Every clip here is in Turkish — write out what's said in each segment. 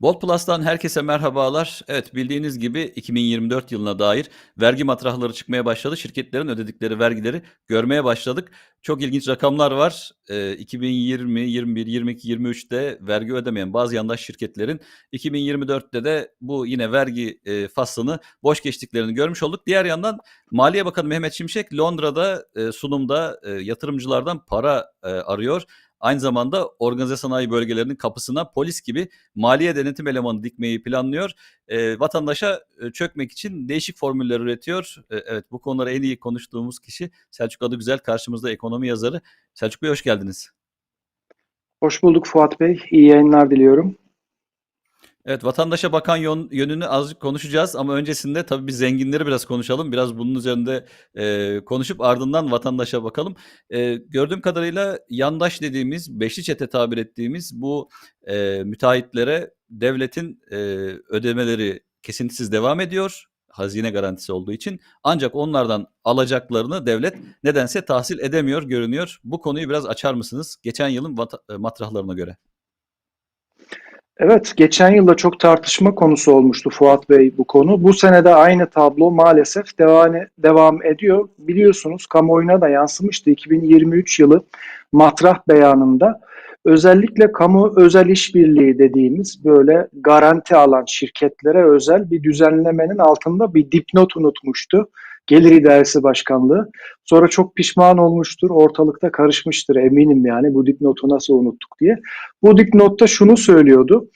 Bolt Plus'tan herkese merhabalar. Evet bildiğiniz gibi 2024 yılına dair vergi matrahları çıkmaya başladı. Şirketlerin ödedikleri vergileri görmeye başladık. Çok ilginç rakamlar var. Ee, 2020, 21, 22, 23'te vergi ödemeyen bazı yandaş şirketlerin 2024'te de bu yine vergi e, faslını boş geçtiklerini görmüş olduk. Diğer yandan Maliye Bakanı Mehmet Şimşek Londra'da e, sunumda e, yatırımcılardan para e, arıyor. Aynı zamanda organize sanayi bölgelerinin kapısına polis gibi maliye denetim elemanı dikmeyi planlıyor. E, vatandaşa çökmek için değişik formüller üretiyor. E, evet bu konuları en iyi konuştuğumuz kişi Selçuk Adıgüzel karşımızda ekonomi yazarı. Selçuk Bey hoş geldiniz. Hoş bulduk Fuat Bey. İyi yayınlar diliyorum. Evet vatandaşa bakan yön, yönünü azıcık konuşacağız ama öncesinde tabii biz zenginleri biraz konuşalım. Biraz bunun üzerinde e, konuşup ardından vatandaşa bakalım. E, gördüğüm kadarıyla yandaş dediğimiz, beşli çete tabir ettiğimiz bu e, müteahhitlere devletin e, ödemeleri kesintisiz devam ediyor. Hazine garantisi olduğu için. Ancak onlardan alacaklarını devlet nedense tahsil edemiyor görünüyor. Bu konuyu biraz açar mısınız? Geçen yılın vata- matrahlarına göre. Evet, geçen yılda çok tartışma konusu olmuştu Fuat Bey bu konu. Bu sene de aynı tablo maalesef devam, devam ediyor. Biliyorsunuz kamuoyuna da yansımıştı 2023 yılı matrah beyanında. Özellikle kamu özel işbirliği dediğimiz böyle garanti alan şirketlere özel bir düzenlemenin altında bir dipnot unutmuştu. Gelir İdaresi Başkanlığı. Sonra çok pişman olmuştur, ortalıkta karışmıştır eminim yani bu dipnotu nasıl unuttuk diye. Bu dipnotta şunu söylüyordu.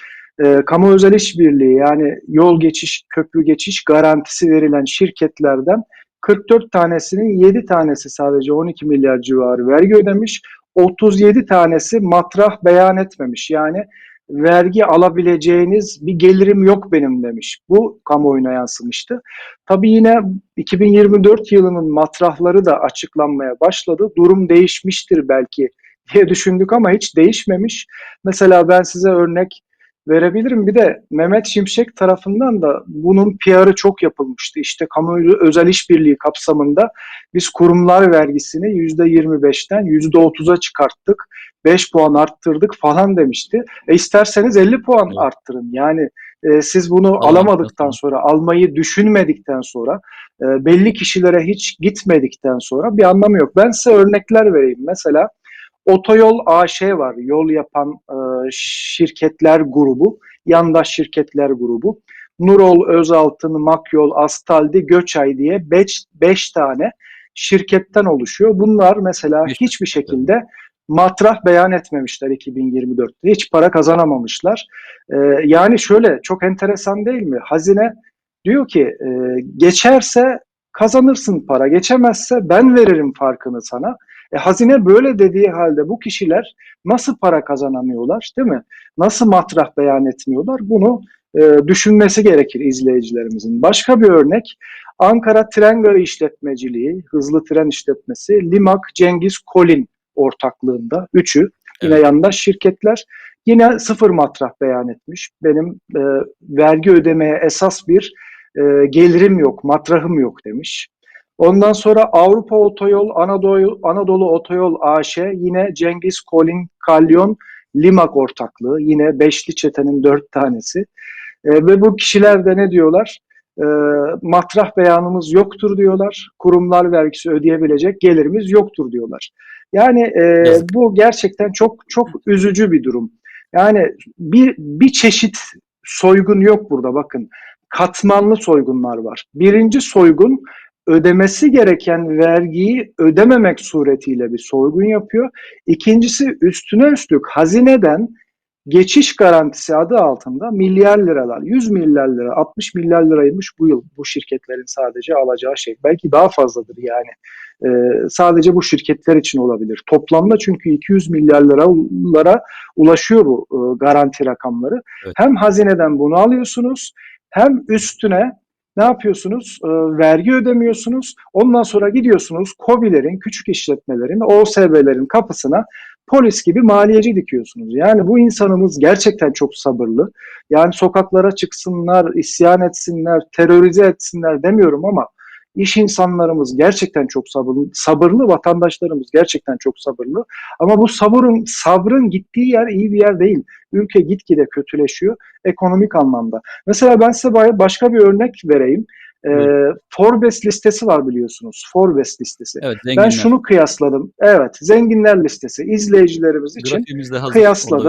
E, kamu özel işbirliği yani yol geçiş, köprü geçiş garantisi verilen şirketlerden 44 tanesinin 7 tanesi sadece 12 milyar civarı vergi ödemiş. 37 tanesi matrah beyan etmemiş. Yani vergi alabileceğiniz bir gelirim yok benim demiş. Bu kamuoyuna yansımıştı. Tabii yine 2024 yılının matrahları da açıklanmaya başladı. Durum değişmiştir belki diye düşündük ama hiç değişmemiş. Mesela ben size örnek verebilirim. Bir de Mehmet Şimşek tarafından da bunun PR'ı çok yapılmıştı. İşte kamu özel işbirliği kapsamında biz kurumlar vergisini %25'ten %30'a çıkarttık. 5 puan arttırdık falan demişti. E isterseniz 50 puan Evet. arttırın. Yani e, siz bunu Allah alamadıktan sonra, almayı düşünmedikten sonra, e, belli kişilere hiç gitmedikten sonra bir anlamı yok. Ben size örnekler vereyim. Mesela Otoyol AŞ var. Yol yapan e, şirketler grubu, yandaş şirketler grubu. Nurol, Özaltın, Makyol, Astaldi, Göçay diye 5 tane şirketten oluşuyor. Bunlar mesela Beş- hiçbir şekilde matrah beyan etmemişler 2024'te. Hiç para kazanamamışlar. E, yani şöyle çok enteresan değil mi? Hazine diyor ki e, geçerse kazanırsın para, geçemezse ben veririm farkını sana. E, hazine böyle dediği halde bu kişiler nasıl para kazanamıyorlar değil mi? Nasıl matrah beyan etmiyorlar? Bunu e, düşünmesi gerekir izleyicilerimizin. Başka bir örnek Ankara Tren Garı İşletmeciliği, hızlı tren işletmesi, Limak Cengiz Kolin ortaklığında. Üçü yine Evet. yandaş şirketler. Yine sıfır matrah beyan etmiş. Benim e, vergi ödemeye esas bir e, gelirim yok, matrahım yok demiş. Ondan sonra Avrupa Otoyol, Anadolu, Anadolu Otoyol AŞ, yine Cengiz Kolin Kalyon Limak ortaklığı, yine beşli çetenin dört tanesi. E, ve bu kişiler de ne diyorlar? E, matrah beyanımız yoktur diyorlar. Kurumlar vergisi ödeyebilecek gelirimiz yoktur diyorlar. Yani e, Yazık. bu gerçekten çok çok üzücü bir durum. Yani bir bir çeşit soygun yok burada bakın. Katmanlı soygunlar var. Birinci soygun ödemesi gereken vergiyi ödememek suretiyle bir soygun yapıyor. İkincisi üstüne üstlük hazineden geçiş garantisi adı altında milyar liralar, 100 milyar lira, 60 milyar liraymış bu yıl bu şirketlerin sadece alacağı şey. Belki daha fazladır yani. Ee, sadece bu şirketler için olabilir. Toplamda çünkü 200 milyar liralara ulaşıyor bu e, garanti rakamları. Evet. Hem hazineden bunu alıyorsunuz hem üstüne ne yapıyorsunuz? E, vergi ödemiyorsunuz. Ondan sonra gidiyorsunuz KOBİ'lerin, küçük işletmelerin, OSB'lerin kapısına polis gibi maliyeci dikiyorsunuz. Yani bu insanımız gerçekten çok sabırlı. Yani sokaklara çıksınlar, isyan etsinler, terörize etsinler demiyorum ama İş insanlarımız gerçekten çok sabırlı, sabırlı vatandaşlarımız gerçekten çok sabırlı. Ama bu sabırın sabrın gittiği yer iyi bir yer değil. Ülke gitgide kötüleşiyor ekonomik anlamda. Mesela ben size başka bir örnek vereyim. Buyurun. Forbes listesi var biliyorsunuz. Forbes listesi. Evet, Ben zenginler. şunu kıyasladım. Evet, zenginler listesi izleyicilerimiz için hazır. kıyasladım.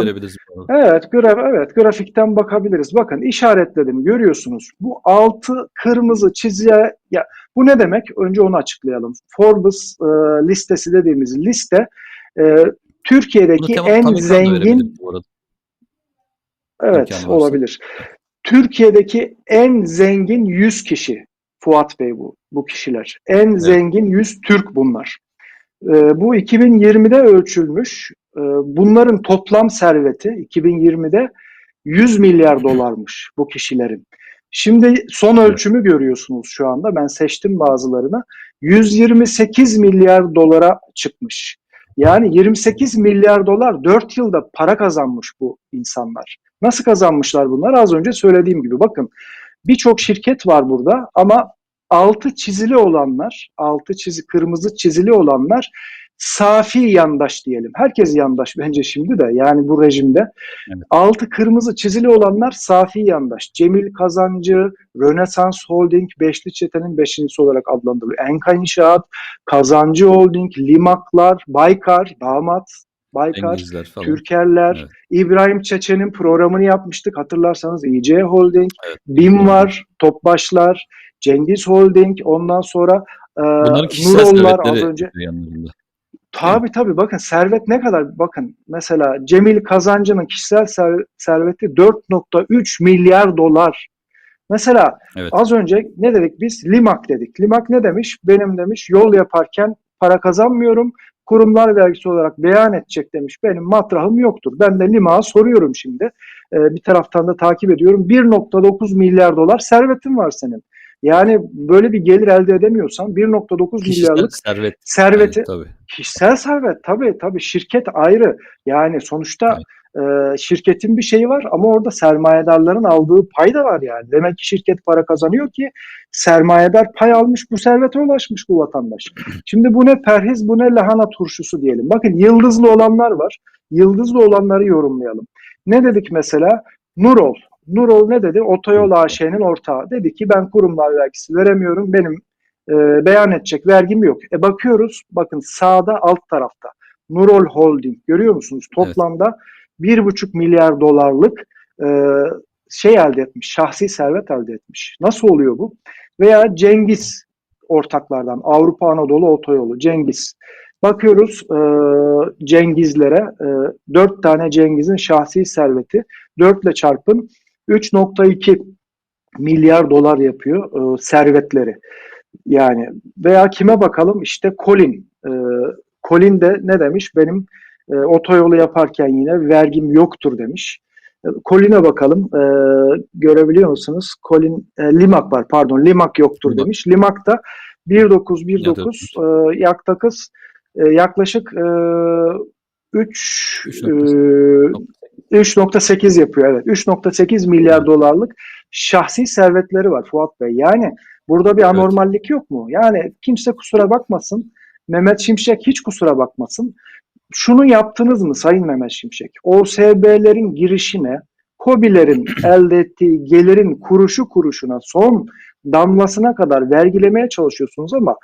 Evet, graf, evet grafikten bakabiliriz. Bakın işaretledim görüyorsunuz. Bu altı kırmızı çizgiye ya bu ne demek? Önce onu açıklayalım. Forbes e, listesi dediğimiz liste e, Türkiye'deki en zengin evet olabilir. Türkiye'deki en zengin 100 kişi Fuat Bey bu bu kişiler. En zengin 100 Türk bunlar. E, bu 2020'de ölçülmüş. E, bunların toplam serveti 2020'de 100 milyar dolarmış bu kişilerin. Şimdi son ölçümü görüyorsunuz şu anda. Ben seçtim bazılarını. 128 milyar dolara çıkmış. Yani 28 milyar dolar 4 yılda para kazanmış bu insanlar. Nasıl kazanmışlar bunlar? Az önce söylediğim gibi bakın birçok şirket var burada ama altı çizili olanlar, altı çizi kırmızı çizili olanlar safi yandaş diyelim. Herkes yandaş bence şimdi de yani bu rejimde. Evet. Altı kırmızı çizili olanlar safi yandaş. Cemil Kazancı, Rönesans Holding, Beşli Çete'nin beşincisi olarak adlandırılıyor. Enka İnşaat, Kazancı Holding, Limaklar, Baykar, Damat, Baykar. Türkerler, Evet. İbrahim Çeçen'in programını yapmıştık. Hatırlarsanız İC Holding, Evet. BİM var, Topbaşlar, Cengiz Holding, ondan sonra e, Nurollar az önce. yanlarında. Tabii tabii bakın servet ne kadar bakın mesela Cemil Kazancı'nın kişisel ser- serveti 4.3 milyar dolar. Mesela Evet. az önce ne dedik biz? Limak dedik. Limak ne demiş? Benim demiş yol yaparken para kazanmıyorum. Kurumlar vergisi olarak beyan edecek demiş. Benim matrahım yoktur. Ben de Limak'a soruyorum şimdi. Ee, bir taraftan da takip ediyorum. 1.9 milyar dolar servetin var senin. Yani böyle bir gelir elde edemiyorsan 1.9 Kişisel milyarlık servet. serveti Yani, tabii. Kişisel servet tabii tabii şirket ayrı. Yani sonuçta e, şirketin bir şeyi var ama orada sermayedarların aldığı pay da var yani. Demek ki şirket para kazanıyor ki sermayedar pay almış bu servete ulaşmış bu vatandaş. Şimdi bu ne perhiz bu ne lahana turşusu diyelim. Bakın yıldızlı olanlar var. Yıldızlı olanları yorumlayalım. Ne dedik mesela? Nurol. Nurol ne dedi? Otoyol AŞ'nin ortağı. Dedi ki ben kurumlar vergisi veremiyorum. Benim e, beyan edecek vergim yok. E bakıyoruz bakın sağda alt tarafta Nurol Holding görüyor musunuz? Toplamda evet. 1,5 milyar dolarlık e, şey elde etmiş, şahsi servet elde etmiş. Nasıl oluyor bu? Veya Cengiz ortaklardan Avrupa Anadolu Otoyolu Cengiz. Bakıyoruz e, Cengizlere e, 4 tane Cengiz'in şahsi serveti 4 ile çarpın 3.2 milyar dolar yapıyor e, servetleri. Yani veya kime bakalım işte Colin. E, Colin de ne demiş? Benim e, otoyolu yaparken yine vergim yoktur demiş. E, Colin'e bakalım. E, görebiliyor musunuz? Colin e, Limak var pardon. Limak yoktur Limak. demiş. Limak da 1.9 1.9 e, yaktakız e, yaklaşık e, 3 e, 3.8 yapıyor evet. 3.8 milyar Evet. dolarlık şahsi servetleri var Fuat Bey. Yani burada bir anormallik yok mu? Yani kimse kusura bakmasın. Mehmet Şimşek hiç kusura bakmasın. Şunu yaptınız mı Sayın Mehmet Şimşek? OSB'lerin girişine, KOBİ'lerin elde ettiği gelirin kuruşu kuruşuna son damlasına kadar vergilemeye çalışıyorsunuz ama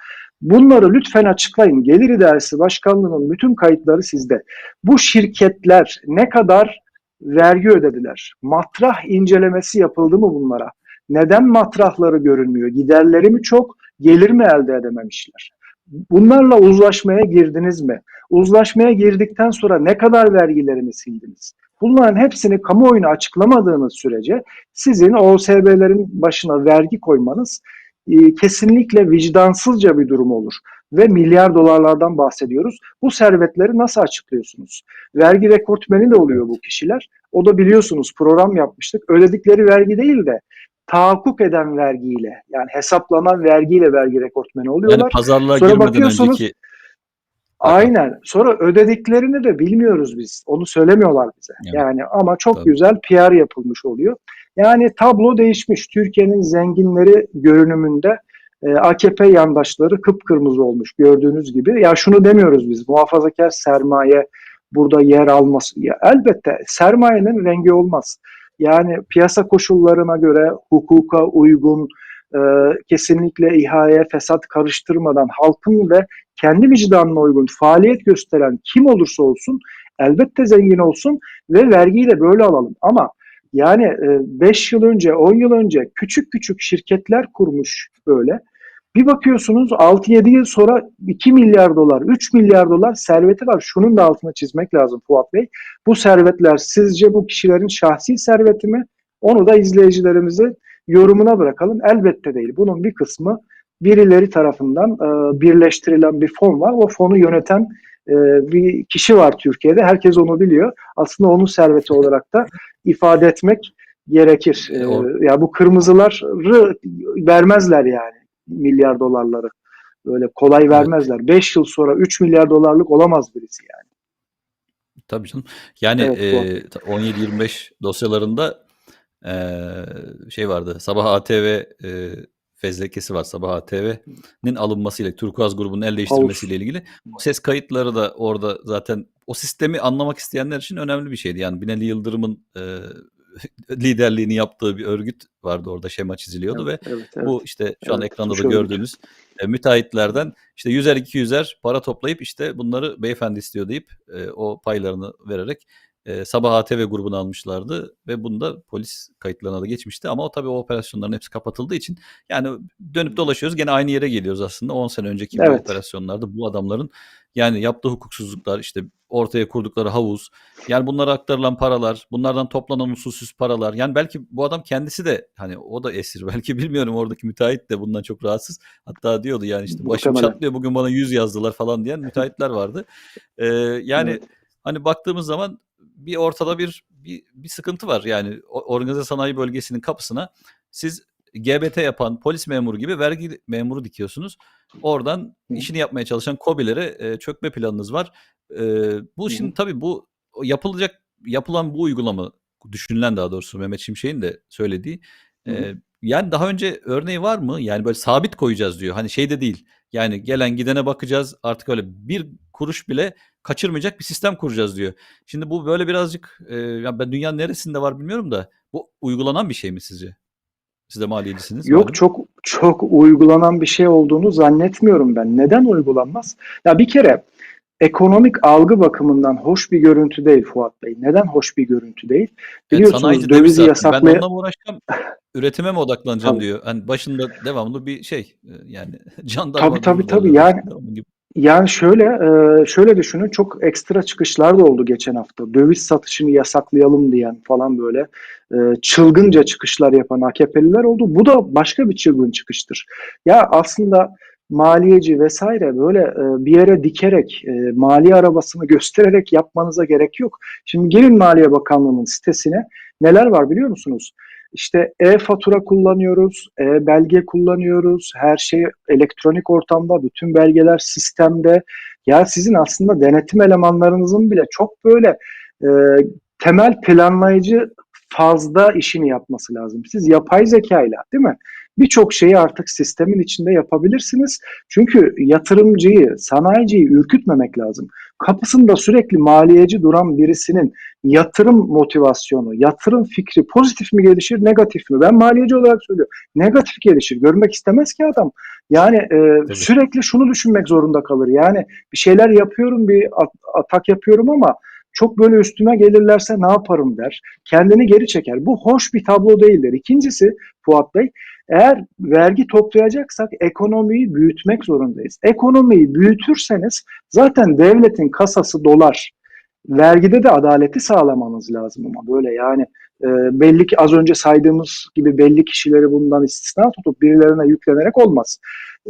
bunları lütfen açıklayın. Gelir İdaresi Başkanlığı'nın bütün kayıtları sizde. Bu şirketler ne kadar vergi ödediler? Matrah incelemesi yapıldı mı bunlara? Neden matrahları görünmüyor? Giderleri mi çok, gelir mi elde edememişler? Bunlarla uzlaşmaya girdiniz mi? Uzlaşmaya girdikten sonra ne kadar vergilerini sildiniz? Bunların hepsini kamuoyuna açıklamadığınız sürece sizin OSB'lerin başına vergi koymanız e, kesinlikle vicdansızca bir durum olur. Ve milyar dolarlardan bahsediyoruz. Bu servetleri nasıl açıklıyorsunuz? Vergi rekortmeni de oluyor bu kişiler. O da biliyorsunuz program yapmıştık. Ödedikleri vergi değil de tahakkuk eden vergiyle yani hesaplanan vergiyle vergi rekortmeni oluyorlar. Yani pazarlığa Sonra girmeden bakıyorsunuz- önceki Aynen. Sonra ödediklerini de bilmiyoruz biz. Onu söylemiyorlar bize. Yani. Yani ama çok Tabii. güzel PR yapılmış oluyor. Yani tablo değişmiş. Türkiye'nin zenginleri görünümünde E, AKP yandaşları kıpkırmızı olmuş gördüğünüz gibi. Ya şunu demiyoruz biz muhafazakar sermaye burada yer alması. Ya elbette sermayenin rengi olmaz. Yani piyasa koşullarına göre hukuka uygun, e, kesinlikle ihaleye fesat karıştırmadan halkın ve kendi vicdanına uygun faaliyet gösteren kim olursa olsun elbette zengin olsun ve vergiyi de böyle alalım. Ama yani 5 yıl önce, 10 yıl önce küçük küçük şirketler kurmuş böyle. Bir bakıyorsunuz 6-7 yıl sonra 2 milyar dolar, 3 milyar dolar serveti var. Şunun da altına çizmek lazım Fuat Bey. Bu servetler sizce bu kişilerin şahsi serveti mi? Onu da izleyicilerimizin yorumuna bırakalım. Elbette değil. Bunun bir kısmı birileri tarafından e, birleştirilen bir fon var. O fonu yöneten e, bir kişi var Türkiye'de. Herkes onu biliyor. Aslında onun serveti olarak da ifade etmek gerekir. E, E, ya bu kırmızıları vermezler yani milyar dolarları. Böyle kolay vermezler. 5 yıl sonra 3 milyar dolarlık olamaz birisi yani. Tabii canım. Yani Evet, e, 17-25 dosyalarında e, şey vardı. Sabah ATV e, fezlekesi var. Sabah ATV'nin alınmasıyla, Turkuaz grubunun el değiştirmesiyle ilgili. O ses kayıtları da orada zaten o sistemi anlamak isteyenler için önemli bir şeydi. Yani Binali Yıldırım'ın e, liderliğini yaptığı bir örgüt vardı orada şema çiziliyordu ve Evet, evet. bu işte şu an Evet, ekranda da gördüğünüz e, müteahhitlerden işte 100'er 200'er para toplayıp işte bunları beyefendi istiyor deyip e, o paylarını vererek e, Sabah ATV grubunu almışlardı ve bunda polis kayıtlarına da geçmişti ama o tabii o operasyonların hepsi kapatıldığı için yani dönüp dolaşıyoruz gene aynı yere geliyoruz aslında 10 sene önceki Evet. operasyonlarda bu adamların yani yaptığı hukuksuzluklar işte ortaya kurdukları havuz yani bunlara aktarılan paralar bunlardan toplanan usulsüz paralar yani belki bu adam kendisi de hani o da esir belki bilmiyorum oradaki müteahhit de bundan çok rahatsız hatta diyordu yani işte başım çatlıyor bugün bana 100 yazdılar falan diyen müteahhitler vardı. Ee, yani Evet. hani baktığımız zaman bir ortada bir bir, bir sıkıntı var. Yani organize sanayi bölgesinin kapısına siz GBT yapan polis memuru gibi vergi memuru dikiyorsunuz. Oradan işini yapmaya çalışan KOBİ'lere e, çökme planınız var. E, bu şimdi tabii bu yapılacak yapılan bu uygulama düşünülen daha doğrusu Mehmet Şimşek'in de söylediği. E, yani daha önce örneği var mı? Yani böyle sabit koyacağız diyor. Hani şey de değil. Yani gelen gidene bakacağız. Artık öyle bir kuruş bile kaçırmayacak bir sistem kuracağız diyor. Şimdi bu böyle birazcık e, ya ben dünyanın neresinde var bilmiyorum da bu uygulanan bir şey mi sizce? Siz de maliyecisiniz. malum. Yok çok çok uygulanan bir şey olduğunu zannetmiyorum ben. Neden uygulanmaz? Ya bir kere ekonomik algı bakımından hoş bir görüntü değil Fuat Bey. Neden hoş bir görüntü değil? Biliyorsunuz demiş dövizi zaten. Ben onunla uğraşacağım? Üretime mi odaklanacağım Tabii. diyor. Hani başında devamlı bir şey e, yani jandarma Tabii, tabii, tabii. derler Yani-. Yani şöyle e, şöyle düşünün çok ekstra çıkışlar da oldu geçen hafta. Döviz satışını yasaklayalım diyen falan böyle e, çılgınca çıkışlar yapan AKP'liler oldu. Bu da başka bir çılgın çıkıştır. Ya aslında maliyeci vesaire böyle e, bir yere dikerek e, mali arabasını göstererek yapmanıza gerek yok. Şimdi gelin Maliye Bakanlığı'nın sitesine neler var biliyor musunuz? İşte e-fatura kullanıyoruz, e-belge kullanıyoruz, her şey elektronik ortamda, bütün belgeler sistemde. Ya sizin aslında denetim elemanlarınızın bile çok böyle e, temel planlayıcı fazla işini yapması lazım. Siz yapay zekayla değil mi? Birçok şeyi artık sistemin içinde yapabilirsiniz. Çünkü yatırımcıyı, sanayiciyi ürkütmemek lazım. Kapısında sürekli maliyeci duran birisinin yatırım motivasyonu, yatırım fikri pozitif mi gelişir, negatif mi? Ben maliyeci olarak söylüyorum. Negatif gelişir. Görmek istemez ki adam. Yani e, sürekli şunu düşünmek zorunda kalır. Yani bir şeyler yapıyorum, bir at- atak yapıyorum ama çok böyle üstüme gelirlerse ne yaparım der. Kendini geri çeker. Bu hoş bir tablo değildir. İkincisi Fuat Bey, eğer vergi toplayacaksak ekonomiyi büyütmek zorundayız. Ekonomiyi büyütürseniz zaten devletin kasası dolar. Vergide de adaleti sağlamanız lazım ama böyle yani e, belli ki az önce saydığımız gibi belli kişileri bundan istisna tutup birilerine yüklenerek olmaz.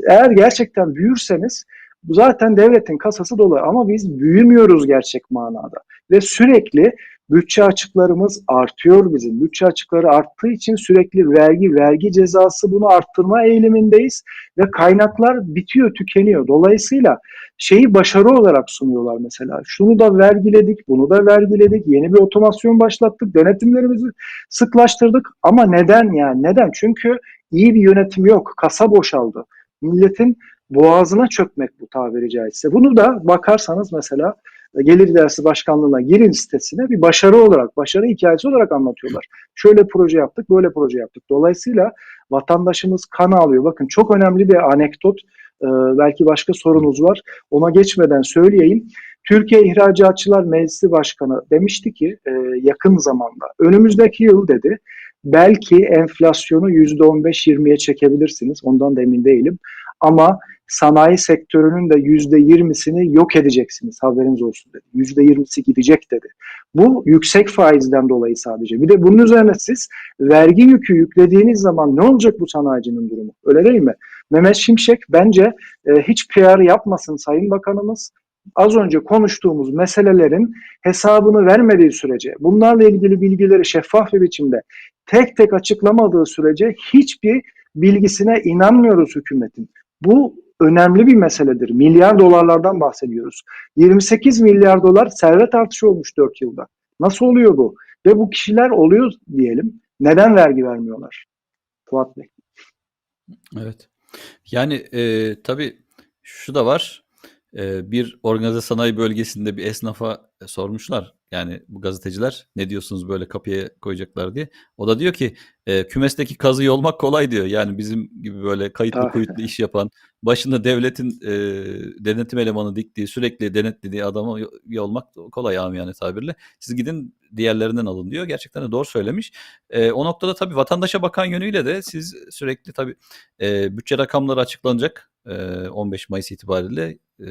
Eğer gerçekten büyürseniz zaten devletin kasası dolu ama biz büyümüyoruz gerçek manada ve sürekli bütçe açıklarımız artıyor bizim. Bütçe açıkları arttığı için sürekli vergi, vergi cezası bunu arttırma eğilimindeyiz ve kaynaklar bitiyor, tükeniyor. Dolayısıyla şeyi başarı olarak sunuyorlar mesela. Şunu da vergiledik, bunu da vergiledik, yeni bir otomasyon başlattık, denetimlerimizi sıklaştırdık ama neden yani? Neden? Çünkü iyi bir yönetim yok, kasa boşaldı. Milletin boğazına çökmek bu tabiri caizse. Bunu da bakarsanız mesela Gelir İdaresi Başkanlığı'na girin sitesine bir başarı olarak, başarı hikayesi olarak anlatıyorlar. Şöyle proje yaptık, böyle proje yaptık. Dolayısıyla vatandaşımız kan ağlıyor. Bakın çok önemli bir anekdot. Ee, belki başka sorunuz var. Ona geçmeden söyleyeyim. Türkiye İhracatçılar Meclisi Başkanı demişti ki e, yakın zamanda önümüzdeki yıl dedi belki enflasyonu %15-20'ye çekebilirsiniz. Ondan da emin değilim. Ama sanayi sektörünün de %20'sini yok edeceksiniz. Haberiniz olsun dedi. %20'si gidecek dedi. Bu yüksek faizden dolayı sadece. Bir de bunun üzerine siz vergi yükü yüklediğiniz zaman ne olacak bu sanayicinin durumu? Öyle değil mi? Mehmet Şimşek bence e, hiç PR yapmasın Sayın Bakanımız. Az önce konuştuğumuz meselelerin hesabını vermediği sürece, bunlarla ilgili bilgileri şeffaf bir biçimde tek tek açıklamadığı sürece hiçbir bilgisine inanmıyoruz hükümetin. Bu önemli bir meseledir. Milyar dolarlardan bahsediyoruz. 28 milyar dolar servet artışı olmuş 4 yılda. Nasıl oluyor bu? Ve bu kişiler oluyor diyelim. Neden vergi vermiyorlar? Fuat Bey. Evet. Yani e, tabii şu da var. E, bir organize sanayi bölgesinde bir esnafa sormuşlar. Yani bu gazeteciler ne diyorsunuz böyle kapıya koyacaklar diye. O da diyor ki e, kümesteki kazıyı olmak kolay diyor. Yani bizim gibi böyle kayıtlı Tabii. kuyutlu iş yapan, başında devletin e, denetim elemanı diktiği, sürekli denetlediği adamı y- olmak kolay amiyane tabirle. Siz gidin diğerlerinden alın diyor. Gerçekten de doğru söylemiş. E, o noktada tabii vatandaşa bakan yönüyle de siz sürekli tabii e, bütçe rakamları açıklanacak. E, 15 Mayıs itibariyle e,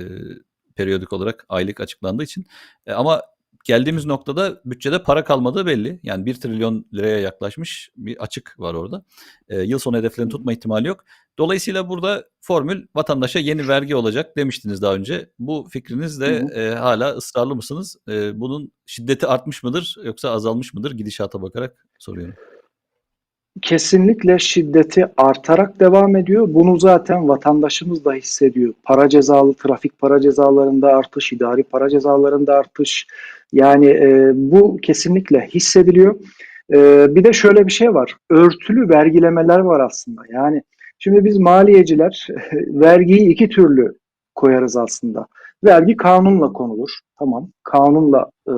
periyodik olarak aylık açıklandığı için. E, ama geldiğimiz noktada bütçede para kalmadığı belli. Yani 1 trilyon liraya yaklaşmış bir açık var orada. E, yıl sonu hedeflerini tutma ihtimali yok. Dolayısıyla burada formül vatandaşa yeni vergi olacak demiştiniz daha önce. Bu hı. e, hala ısrarlı mısınız? E, bunun şiddeti artmış mıdır yoksa azalmış mıdır? Gidişata bakarak soruyorum. Kesinlikle şiddeti artarak devam ediyor. Bunu zaten vatandaşımız da hissediyor. Para cezalı, trafik para cezalarında artış, idari para cezalarında artış. Yani e, bu kesinlikle hissediliyor. E, bir de şöyle bir şey var. Örtülü vergilemeler var aslında. Yani şimdi biz maliyeciler vergiyi iki türlü koyarız aslında. Vergi kanunla konulur. Tamam. Kanunla e,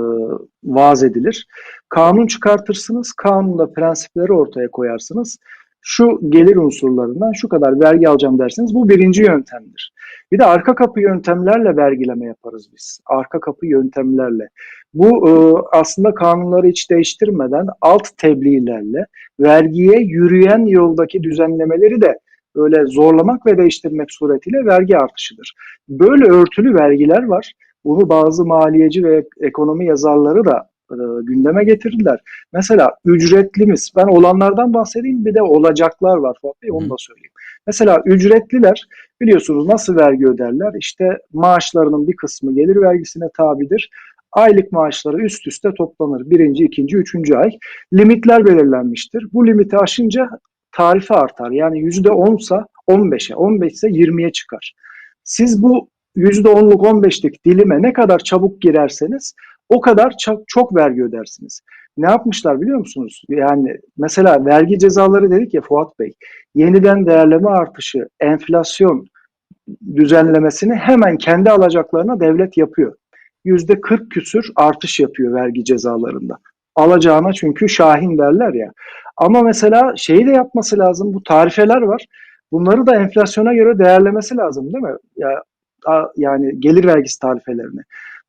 vaz edilir. Kanun çıkartırsınız, kanunda prensipleri ortaya koyarsınız. Şu gelir unsurlarından şu kadar vergi alacağım dersiniz. Bu birinci yöntemdir. Bir de arka kapı yöntemlerle vergileme yaparız biz. Arka kapı yöntemlerle. Bu e, aslında kanunları hiç değiştirmeden alt tebliğlerle vergiye yürüyen yoldaki düzenlemeleri de böyle zorlamak ve değiştirmek suretiyle vergi artışıdır. Böyle örtülü vergiler var. Bunu bazı maliyeci ve ekonomi yazarları da e, gündeme getirdiler. Mesela ücretlimiz, ben olanlardan bahsedeyim bir de olacaklar var Fuat Bey onu da söyleyeyim. Mesela ücretliler biliyorsunuz nasıl vergi öderler? İşte maaşlarının bir kısmı gelir vergisine tabidir. Aylık maaşları üst üste toplanır. Birinci, ikinci, üçüncü ay. Limitler belirlenmiştir. Bu limiti aşınca tarife artar. Yani yüzde onsa 15'e, 15 ise 20'ye çıkar. Siz bu %10'luk 15'lik dilime ne kadar çabuk girerseniz o kadar çok, çok vergi ödersiniz. Ne yapmışlar biliyor musunuz? Yani mesela vergi cezaları dedik ya Fuat Bey. Yeniden değerleme artışı, enflasyon düzenlemesini hemen kendi alacaklarına devlet yapıyor. Yüzde 40 küsür artış yapıyor vergi cezalarında. Alacağına çünkü şahin derler ya. Ama mesela şeyi de yapması lazım. Bu tarifeler var. Bunları da enflasyona göre değerlemesi lazım değil mi? Ya yani gelir vergisi tarifelerini.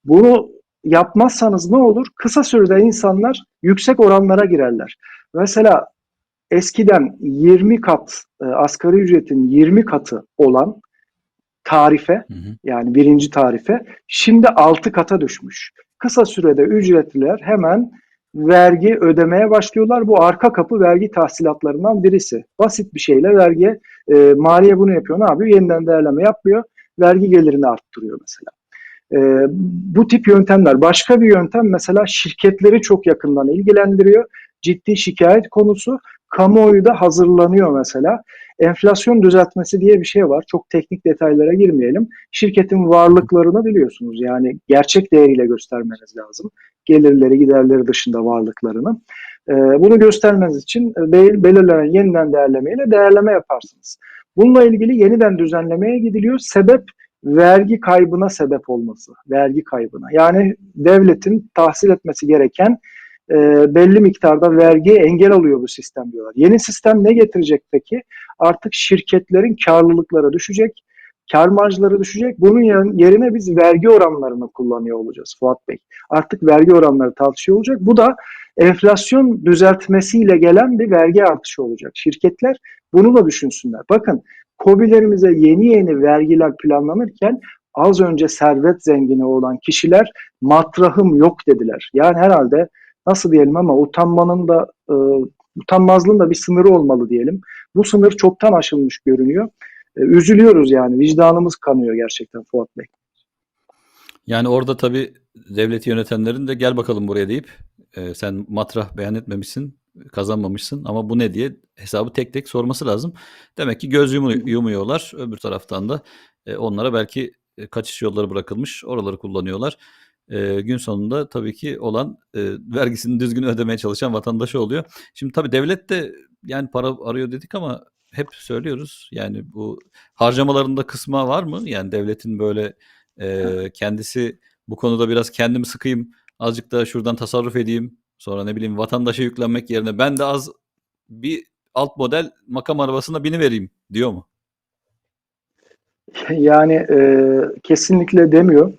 Bunu yapmazsanız ne olur? Kısa sürede insanlar yüksek oranlara girerler. Mesela eskiden 20 kat e, asgari ücretin 20 katı olan tarife Hı hı. yani birinci tarife şimdi 6 kata düşmüş. Kısa sürede ücretliler hemen vergi ödemeye başlıyorlar. Bu arka kapı vergi tahsilatlarından birisi. Basit bir şeyle vergiye e, maliye bunu yapıyor. Ne yapıyor? Yeniden değerleme yapmıyor. Vergi gelirini arttırıyor mesela. E, bu tip yöntemler. Başka bir yöntem mesela şirketleri çok yakından ilgilendiriyor. Ciddi şikayet konusu. Kamuoyu da hazırlanıyor mesela. Enflasyon düzeltmesi diye bir şey var. Çok teknik detaylara girmeyelim. Şirketin varlıklarını biliyorsunuz. Yani gerçek değeriyle göstermeniz lazım. Gelirleri, giderleri dışında varlıklarını. E, bunu göstermeniz için e, be- belirlenen yeniden değerlemeyle değerleme yaparsınız. Bununla ilgili yeniden düzenlemeye gidiliyor. Sebep vergi kaybına sebep olması. Vergi kaybına. Yani devletin tahsil etmesi gereken e, belli miktarda vergiye engel oluyor bu sistem diyorlar. Yeni sistem ne getirecek peki? Artık şirketlerin karlılıkları düşecek, kar marjları düşecek. Bunun yerine biz vergi oranlarını kullanıyor olacağız Fuat Bey. Artık vergi oranları tartışıyor olacak. Bu da enflasyon düzeltmesiyle gelen bir vergi artışı olacak. Şirketler bunu da düşünsünler. Bakın KOBİ'lerimize yeni yeni vergiler planlanırken az önce servet zengini olan kişiler matrahım yok dediler. Yani herhalde nasıl diyelim ama utanmanın da e, utanmazlığın da bir sınırı olmalı diyelim. Bu sınır çoktan aşılmış görünüyor. E, üzülüyoruz yani vicdanımız kanıyor gerçekten Fuat Bey. Yani orada tabii devleti yönetenlerin de gel bakalım buraya deyip e, sen matrah beyan etmemişsin, kazanmamışsın ama bu ne diye hesabı tek tek sorması lazım. Demek ki göz yumu- yumuyorlar. Öbür taraftan da e, onlara belki e, kaçış yolları bırakılmış. Oraları kullanıyorlar. E, gün sonunda tabii ki olan e, vergisini düzgün ödemeye çalışan vatandaşı oluyor. Şimdi tabii devlet de yani para arıyor dedik ama hep söylüyoruz. Yani bu harcamalarında kısma var mı? Yani devletin böyle e, kendisi bu konuda biraz kendimi sıkayım, azıcık da şuradan tasarruf edeyim. Sonra ne bileyim vatandaşa yüklenmek yerine ben de az bir alt model makam arabasına binivereyim diyor mu? Yani e, kesinlikle demiyor.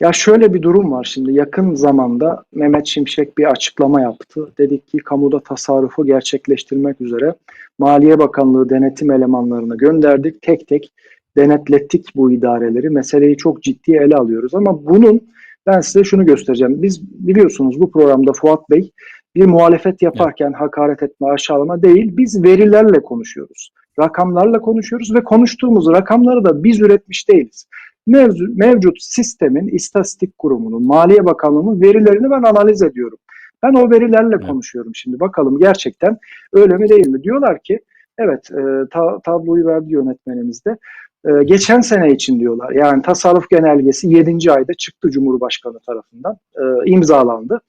Ya şöyle bir durum var şimdi yakın zamanda Mehmet Şimşek bir açıklama yaptı. Dedik ki kamuda tasarrufu gerçekleştirmek üzere Maliye Bakanlığı denetim elemanlarını gönderdik. Tek tek denetlettik bu idareleri. Meseleyi çok ciddi ele alıyoruz ama bunun ben size şunu göstereceğim. Biz biliyorsunuz bu programda Fuat Bey bir muhalefet yaparken hakaret etme, aşağılama değil. Biz verilerle konuşuyoruz. Rakamlarla konuşuyoruz ve konuştuğumuz rakamları da biz üretmiş değiliz. Mevzu, mevcut sistemin, istatistik kurumunun, Maliye Bakanlığı'nın verilerini ben analiz ediyorum. Ben o verilerle Evet. konuşuyorum şimdi. Bakalım gerçekten öyle mi değil mi? Diyorlar ki evet e, ta- tabloyu verdi yönetmenimiz de. E, geçen sene için diyorlar. Yani tasarruf genelgesi 7. ayda çıktı Cumhurbaşkanı tarafından. e, imzalandı.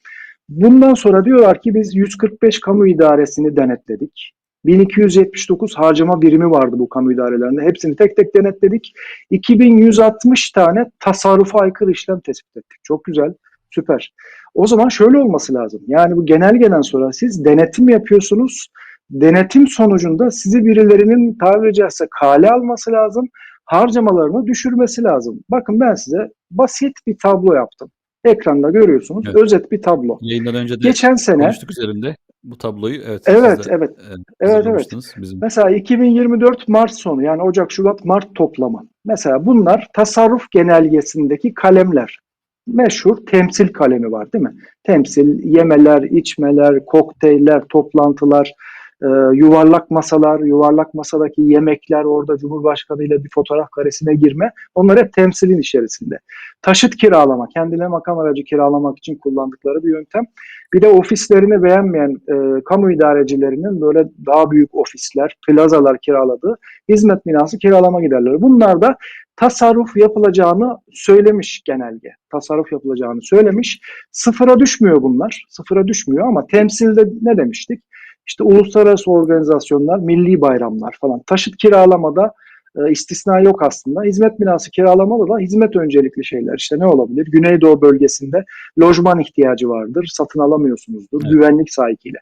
Bundan sonra diyorlar ki biz 145 kamu idaresini denetledik. 1279 harcama birimi vardı bu kamu idarelerinde. Hepsini tek tek denetledik. 2160 tane tasarrufa aykırı işlem tespit ettik. Çok güzel, süper. O zaman şöyle olması lazım. Yani bu genelgeden sonra siz denetim yapıyorsunuz. Denetim sonucunda sizi birilerinin tabiri caizse kale alması lazım. Harcamalarını düşürmesi lazım. Bakın ben size basit bir tablo yaptım. Ekranda görüyorsunuz. Evet. Özet bir tablo. Yayından önce de Geçen sene konuştuk üzerinde bu tabloyu. Evet. Evet, siz de, evet. e, evet. hazırlamıştınız Bizim. Mesela 2024 Mart sonu yani Ocak, Şubat, Mart toplamı. Mesela bunlar tasarruf genelgesindeki kalemler. Meşhur temsil kalemi var değil mi? Temsil, yemeler, içmeler, kokteyller, toplantılar, e, yuvarlak masalar, yuvarlak masadaki yemekler, orada Cumhurbaşkanı ile bir fotoğraf karesine girme. Onlar hep temsilin içerisinde. Taşıt kiralama, kendine makam aracı kiralamak için kullandıkları bir yöntem. Bir de ofislerini beğenmeyen e, kamu idarecilerinin böyle daha büyük ofisler, plazalar kiraladığı hizmet binası kiralama giderleri. Bunlar da tasarruf yapılacağını söylemiş genelge. Tasarruf yapılacağını söylemiş. Sıfıra düşmüyor bunlar. Sıfıra düşmüyor ama temsilde ne demiştik? İşte uluslararası organizasyonlar, milli bayramlar falan. Taşıt kiralamada e, istisna yok aslında. Hizmet binası kiralamada da hizmet öncelikli şeyler. İşte ne olabilir? Güneydoğu bölgesinde lojman ihtiyacı vardır. Satın alamıyorsunuzdur. Evet. Güvenlik sahikiyle.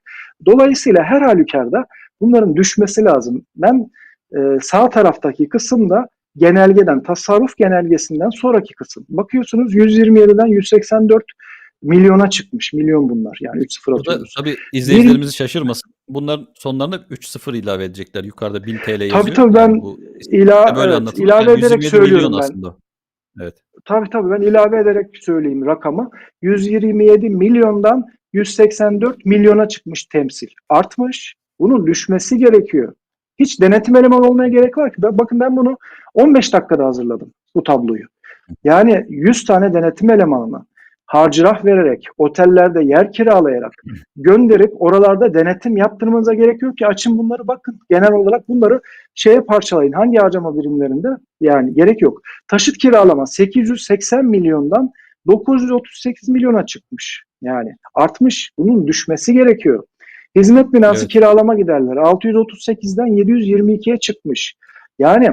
Dolayısıyla her halükarda bunların düşmesi lazım. Ben e, sağ taraftaki kısımda genelgeden, tasarruf genelgesinden sonraki kısım. Bakıyorsunuz 127'den 184 milyona çıkmış. Milyon bunlar. Yani 3 sıfır atıyoruz. tabii izleyicilerimizi şaşırmasın. Bunların sonlarına 3-0 ilave edecekler. Yukarıda 1000 TL yazıyor. Tabii tabii ben Yani bu ila, böyle evet, ilave Yani ederek 127 söylüyorum ben. aslında. Evet. Tabii tabii ben ilave ederek söyleyeyim rakamı. 127 milyondan 184 milyona çıkmış temsil. Artmış. Bunun düşmesi gerekiyor. Hiç denetim elemanı olmaya gerek var ki. Ben- Bakın ben bunu 15 dakikada hazırladım bu tabloyu. Yani 100 tane denetim elemanını harcırah vererek, otellerde yer kiralayarak gönderip oralarda denetim yaptırmanıza gerek yok ki açın bunları bakın. Genel olarak bunları şeye parçalayın. Hangi harcama birimlerinde? Yani gerek yok. Taşıt kiralama 880 milyondan 938 milyona çıkmış. Yani artmış. Bunun düşmesi gerekiyor. Hizmet binası Evet. kiralama giderleri 638'den 722'ye çıkmış. Yani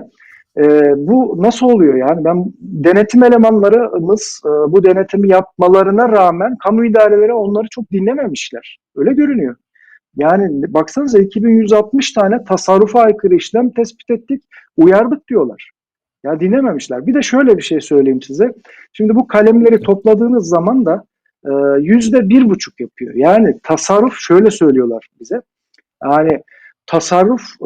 e, bu nasıl oluyor? Yani ben denetim elemanlarımız e, bu denetimi yapmalarına rağmen kamu idareleri onları çok dinlememişler. Öyle görünüyor. Yani baksanıza 2160 tane tasarrufa aykırı işlem tespit ettik, uyardık diyorlar. Ya dinlememişler. Bir de şöyle bir şey söyleyeyim size. Şimdi bu kalemleri topladığınız zaman da e, yüzde bir buçuk yapıyor. Yani tasarruf şöyle söylüyorlar bize. Yani tasarruf e,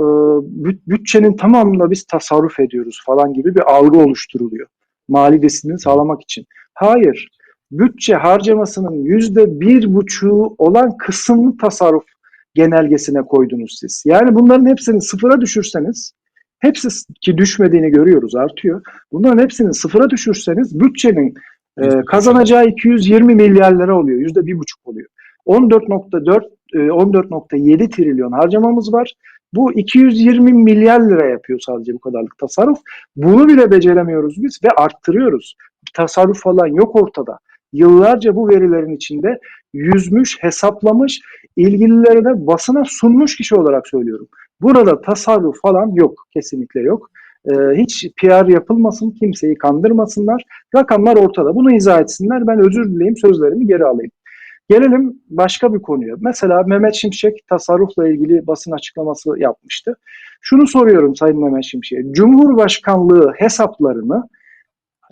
büt- bütçenin tamamında biz tasarruf ediyoruz falan gibi bir algı oluşturuluyor. Mali disiplini sağlamak için. Hayır. Bütçe harcamasının yüzde bir buçuğu olan kısımlı tasarruf genelgesine koydunuz siz. Yani bunların hepsini sıfıra düşürseniz hepsi ki düşmediğini görüyoruz artıyor. Bunların hepsini sıfıra düşürseniz bütçenin e, kazanacağı 220 milyar lira oluyor. Yüzde bir buçuk oluyor. 14.4 e, 14.7 trilyon harcamamız var. Bu 220 milyar lira yapıyor sadece bu kadarlık tasarruf. Bunu bile beceremiyoruz biz ve arttırıyoruz. Tasarruf falan yok ortada. Yıllarca bu verilerin içinde yüzmüş, hesaplamış, ilgililerine basına sunmuş kişi olarak söylüyorum. Burada tasarruf falan yok. Kesinlikle yok. Ee, hiç PR yapılmasın, kimseyi kandırmasınlar. Rakamlar ortada. Bunu izah etsinler. Ben özür dileyim, sözlerimi geri alayım. Gelelim başka bir konuya. Mesela Mehmet Şimşek tasarrufla ilgili basın açıklaması yapmıştı. Şunu soruyorum Sayın Mehmet Şimşek'e. Cumhurbaşkanlığı hesaplarını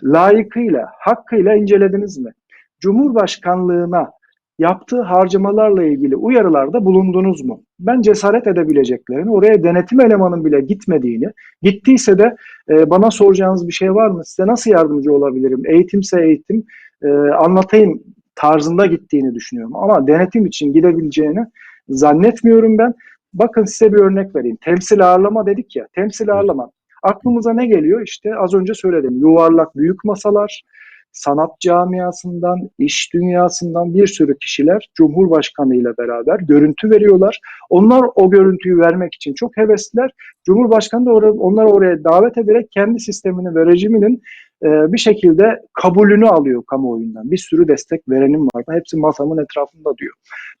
layıkıyla, hakkıyla incelediniz mi? Cumhurbaşkanlığına yaptığı harcamalarla ilgili uyarılarda bulundunuz mu? Ben cesaret edebileceklerini, oraya denetim elemanın bile gitmediğini, gittiyse de e, bana soracağınız bir şey var mı? Size nasıl yardımcı olabilirim? Eğitimse eğitim, e, anlatayım tarzında gittiğini düşünüyorum. Ama denetim için gidebileceğini zannetmiyorum ben. Bakın size bir örnek vereyim. Temsil ağırlama dedik ya. Temsil ağırlama. Aklımıza ne geliyor? İşte az önce söyledim. Yuvarlak büyük masalar, sanat camiasından, iş dünyasından bir sürü kişiler Cumhurbaşkanı ile beraber görüntü veriyorlar. Onlar o görüntüyü vermek için çok hevesliler. Cumhurbaşkanı da oraya, onları oraya davet ederek kendi sistemini ve rejiminin e, bir şekilde kabulünü alıyor kamuoyundan. Bir sürü destek verenim var. Hepsi masamın etrafında diyor.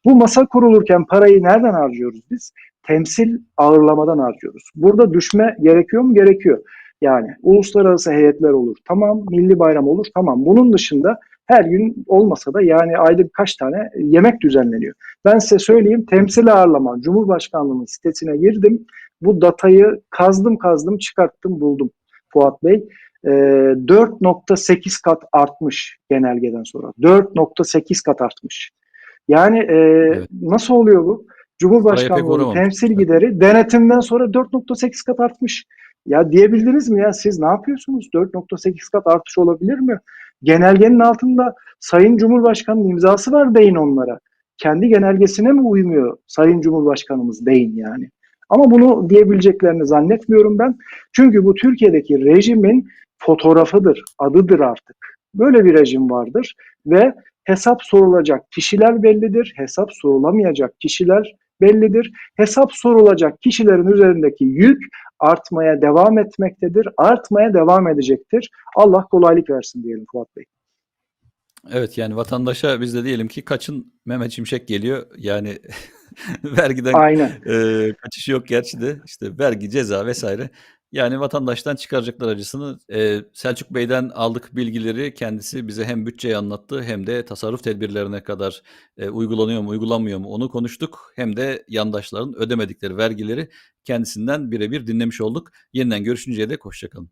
Bu masa kurulurken parayı nereden harcıyoruz biz? Temsil ağırlamadan harcıyoruz. Burada düşme gerekiyor mu? Gerekiyor. Yani uluslararası heyetler olur. Tamam. Milli bayram olur. Tamam. Bunun dışında her gün olmasa da yani ayda birkaç tane yemek düzenleniyor. Ben size söyleyeyim temsil ağırlama Cumhurbaşkanlığının sitesine girdim. Bu datayı kazdım kazdım çıkarttım buldum Fuat Bey. Ee, 4.8 kat artmış genelgeden sonra. 4.8 kat artmış. Yani e, Evet. nasıl oluyor bu? Cumhurbaşkanlığı temsil gideri denetimden sonra 4.8 kat artmış. Ya diyebildiniz mi ya siz ne yapıyorsunuz? 4.8 kat artış olabilir mi? Genelgenin altında Sayın Cumhurbaşkanı'nın imzası var deyin onlara. Kendi genelgesine mi uymuyor Sayın Cumhurbaşkanımız deyin yani. Ama bunu diyebileceklerini zannetmiyorum ben. Çünkü bu Türkiye'deki rejimin fotoğrafıdır, adıdır artık. Böyle bir rejim vardır ve hesap sorulacak kişiler bellidir, hesap sorulamayacak kişiler bellidir. Hesap sorulacak kişilerin üzerindeki yük artmaya devam etmektedir, artmaya devam edecektir. Allah kolaylık versin diyelim Fuat Bey. Evet yani vatandaşa biz de diyelim ki kaçın Mehmet Şimşek geliyor. Yani vergiden Aynen. e, kaçış yok gerçi de işte vergi, ceza vesaire. Yani vatandaştan çıkaracaklar acısını. E, Selçuk Bey'den aldık bilgileri kendisi bize hem bütçeyi anlattı hem de tasarruf tedbirlerine kadar e, uygulanıyor mu uygulanmıyor mu onu konuştuk. Hem de yandaşların ödemedikleri vergileri kendisinden birebir dinlemiş olduk. Yeniden görüşünceye dek hoşçakalın.